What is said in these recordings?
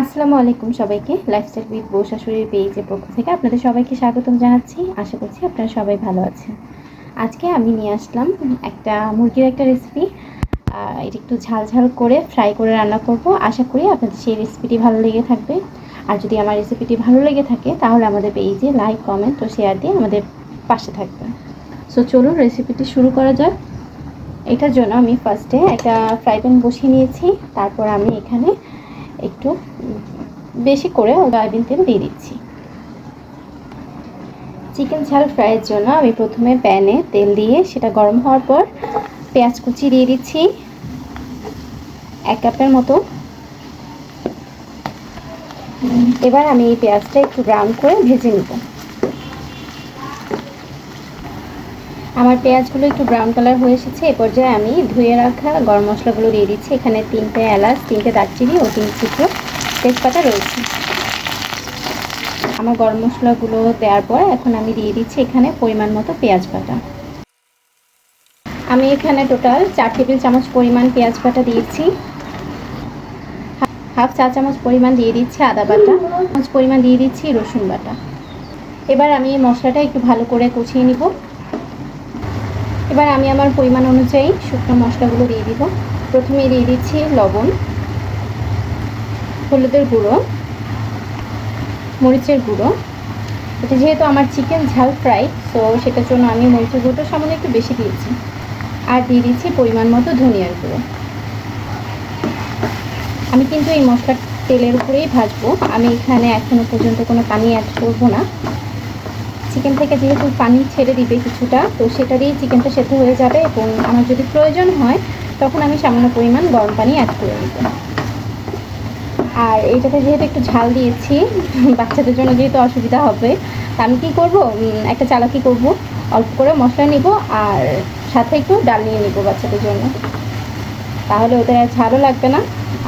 আসসালামু আলাইকুম সবাইকে। লাইফস্টাইল উইথ বউ শাশুড়ির পেজের পক্ষ থেকে আপনাদের সবাইকে স্বাগতম জানাচ্ছি। আশা করছি আপনারা সবাই ভালো আছেন। আজকে আমি নিয়ে আসলাম একটা মুরগির একটা রেসিপি এটা একটু ঝাল ঝাল করে ফ্রাই করে রান্না করব। আশা করি আপনাদের সেই রেসিপিটি ভালো লেগে থাকবে। আর যদি আমার রেসিপিটি ভালো লেগে থাকে, তাহলে আমাদের পেজে লাইক কমেন্ট ও শেয়ার দিয়ে আমাদের পাশে থাকবে সো চলুন রেসিপিটি শুরু করা যাক। এটার জন্য আমি ফার্স্টে একটা ফ্রাই প্যান বসিয়ে নিয়েছি। তারপর আমি এখানে একটু বেশি করে সয়াবিন তেল দিয়ে দিচ্ছি। চিকেন ঝাল ফ্রাইয়ের জন্য আমি প্রথমে প্যানে তেল দিয়ে সেটা গরম হওয়ার পর পেঁয়াজ কুচি দিয়ে দিচ্ছি। এক কাপের মতো। এবার আমি এই পেঁয়াজটা একটু ব্রাউন করে ভেজে নেব। আমার পেঁয়াজগুলো একটু ব্রাউন কালার হয়ে এসেছে, এ পর্যায়ে আমি ধুয়ে রাখা গরম মশলাগুলো দিয়ে দিচ্ছি। এখানে তিনটে এলাচ, তিনটে দারচিনি ও তিন টুকরো তেজপাতা রয়েছে। আমার গরম মশলাগুলো দেওয়ার পর এখন আমি দিয়ে দিচ্ছি এখানে পরিমাণ মতো পেঁয়াজ বাটা। আমি এখানে টোটাল চার টেবিল চামচ পরিমাণ পেঁয়াজ বাটা দিয়েছি। হাফ চা চামচ পরিমাণ দিয়ে দিচ্ছি আদা বাটা চামচ পরিমাণ দিয়ে দিচ্ছি রসুন বাটা। এবার আমি এই মশলাটা একটু ভালো করে কষিয়ে নিব। এবার আমি আমার পরিমাণ অনুযায়ী শুকনো মশলাগুলো দিয়ে দিব। প্রথমে দিয়ে দিচ্ছি লবণ, হলুদের গুঁড়ো, মরিচের গুঁড়ো। এটা যেহেতু আমার চিকেন ঝাল ফ্রাই, তো সেটার জন্য আমি মরিচের গুঁড়োটা সামান্য একটু বেশি দিয়েছি। আর দিয়ে দিচ্ছি পরিমাণ মতো ধনিয়ার গুঁড়ো। আমি কিন্তু এই মশলা তেলের উপরেই ভাজবো। আমি এখানে এখনও পর্যন্ত কোনো পানি অ্যাড করব না। চিকেন থেকে যেহেতু পানি ছেড়ে দিবে কিছুটা, তো সেটা দিয়েই চিকেনটা সেদ্ধ হয়ে যাবে এবং আমার যদি প্রয়োজন হয়, তখন আমি সামান্য পরিমাণ গরম পানি অ্যাড করে নেব। আর এইটাতে যেহেতু একটু ঝাল দিয়েছি, বাচ্চাদের জন্য যেহেতু অসুবিধা হবে, তা আমি কী করব? একটা চালাকি করব। অল্প করে মশলা নিব আর সাথে একটু ডাল নিয়ে নিব বাচ্চাদের জন্য। তাহলে ওদের ঝালও লাগবে না,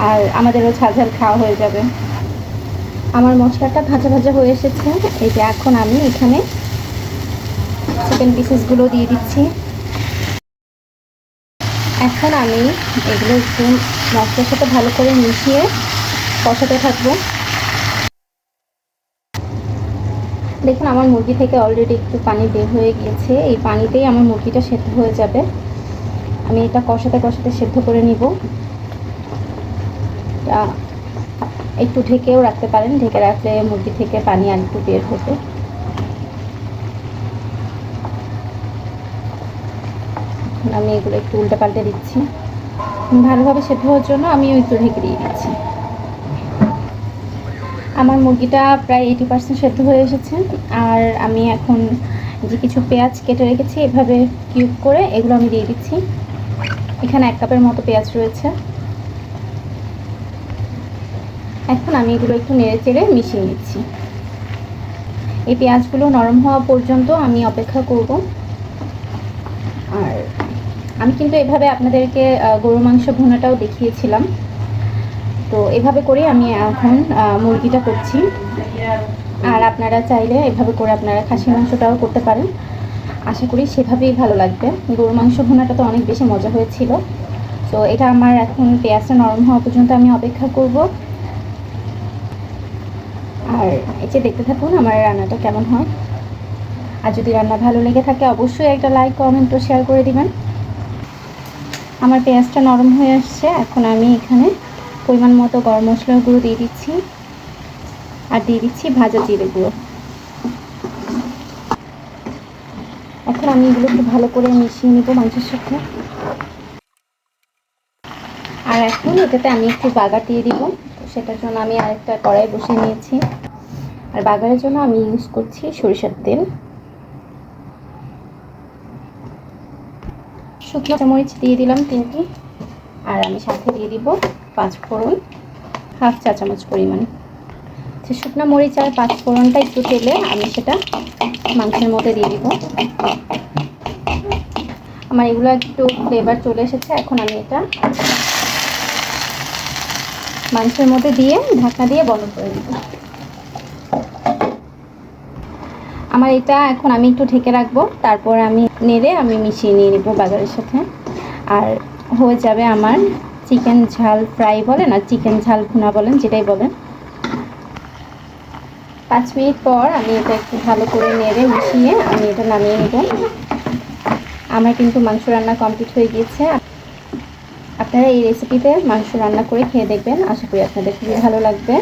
আর আমাদেরও ঝাল ঝাল খাওয়া হয়ে যাবে। মশলাটা ভাজা ভাজা হয়ে এসেছে। এই যে এখন আমি এখানে চিকেন পিসেসগুলো দিয়ে দিচ্ছি। এখন আমি এগুলো একটু মশলার সাথে ভালো করে মিশিয়ে কষাতে থাকব। দেখুন, আমার মুরগি থেকে অলরেডি একটু পানি বের হয়ে গিয়েছে। এই পানিতেই আমার মুরগিটা সেদ্ধ হয়ে যাবে। আমি এটা কষাতে কষাতে সেদ্ধ করে নিব। একটু ঢেকেও রাখতে পারেন, ঢেকে রাখলে মুরগি থেকে পানি আর একটু বের হবে আমি এগুলো একটু উল্টে পাল্টে দিচ্ছি। ভালোভাবে সেদ্ধ হওয়ার জন্য আমি একটু ঢেকে দিয়ে দিচ্ছি। আমার মুরগিটা প্রায় এইটি পার্সেন্ট সেদ্ধ হয়ে এসেছে। আর আমি এখন যে কিছু পেঁয়াজ কেটে রেখেছি, এভাবে কিউব করে এগুলো আমি দিয়ে দিচ্ছি। এখানে এক কাপের মতো পেঁয়াজ রয়েছে। এখন আমি এগুলো একটু নেড়ে চেড়ে মিশিয়ে নিচ্ছি। এই পেঁয়াজগুলো নরম হওয়া পর্যন্ত আমি অপেক্ষা করব। আর আমি কিন্তু এভাবে আপনাদেরকে গরু মাংস ভুনাটাও দেখিয়েছিলাম। তো এভাবে করে আমি এখন মুরগিটা করছি। আর আপনারা চাইলে এভাবে করে আপনারা খাসি মাংসটাও করতে পারেন। আশা করি সেভাবেই ভালো লাগবে। গরু মাংস ভুনাটা তো অনেক বেশি মজা হয়েছিল। তো এটা আমার এখন পেঁয়াজটা নরম হওয়া পর্যন্ত আমি অপেক্ষা করব। আর এই যে দেখতে থাকুন আমার রান্নাটা কেমন হয়। আর যদি রান্না ভালো লেগে থাকে, অবশ্যই একটা লাইক কমেন্ট ও শেয়ার করে দিবেন। আমার পেঁয়াজটা নরম হয়ে আসছে, এখন আমি এখানে পরিমাণ মতো গরম মশলার গুঁড়ো দিয়ে দিচ্ছি। আর দিয়ে দিচ্ছি ভাজা জিরে গুঁড়ো। এখন আমি এগুলো একটু ভালো করে মিশিয়ে নিব মাংসের সাথে। আর এখন এটাতে আমি একটু বাগার দিয়ে দিব। সেটার জন্য আমি আরেকটা কড়াই বসিয়ে নিয়েছি। আর বাগানের জন্য আমি ইউজ করছি সরিষার তেল। শুকনো চামরিচ দিয়ে দিলাম তিনটি। আর আমি সাথে দিয়ে দিব পাঁচ ফোড়ন, হাফ চা চামচ পরিমাণ। সে শুকনো মরিচ আর পাঁচ ফোড়নটা একটু তেলে আমি সেটা মাংসের মধ্যে দিয়ে দিব। আমার এগুলো একটু ফ্লেভার চলে এসেছে, এখন আমি এটা মাংসের মধ্যে দিয়ে ঢাকনা দিয়ে বন্ধ করে দিব আমার এটা এখন আমি একটু ঢেকে রাখব, তারপর আমি নেড়ে আমি মিশিয়ে নিয়ে নেব বাজারের সাথে। আর হয়ে যাবে আমার চিকেন ঝাল ফ্রাই বলেন, আর চিকেন ঝাল ভুনা বলেন, যেটাই বলেন। পাঁচ মিনিট পর আমি এটা একটু ভালো করে নেড়ে মিশিয়ে আমি এটা নামিয়ে নেব। আমার কিন্তু মাংস রান্না কমপ্লিট হয়ে গিয়েছে। আপনারা এই রেসিপিতে মাংস রান্না করে খেয়ে দেখবেন। আশা করি আপনাদের খুবই ভালো লাগবে।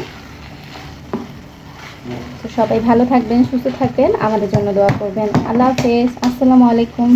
তো সবাই ভালো থাকবেন, সুস্থ থাকবেন। আমাদের জন্য দোয়া করবেন। আল্লাহ হাফেজ। আসসালামু আলাইকুম।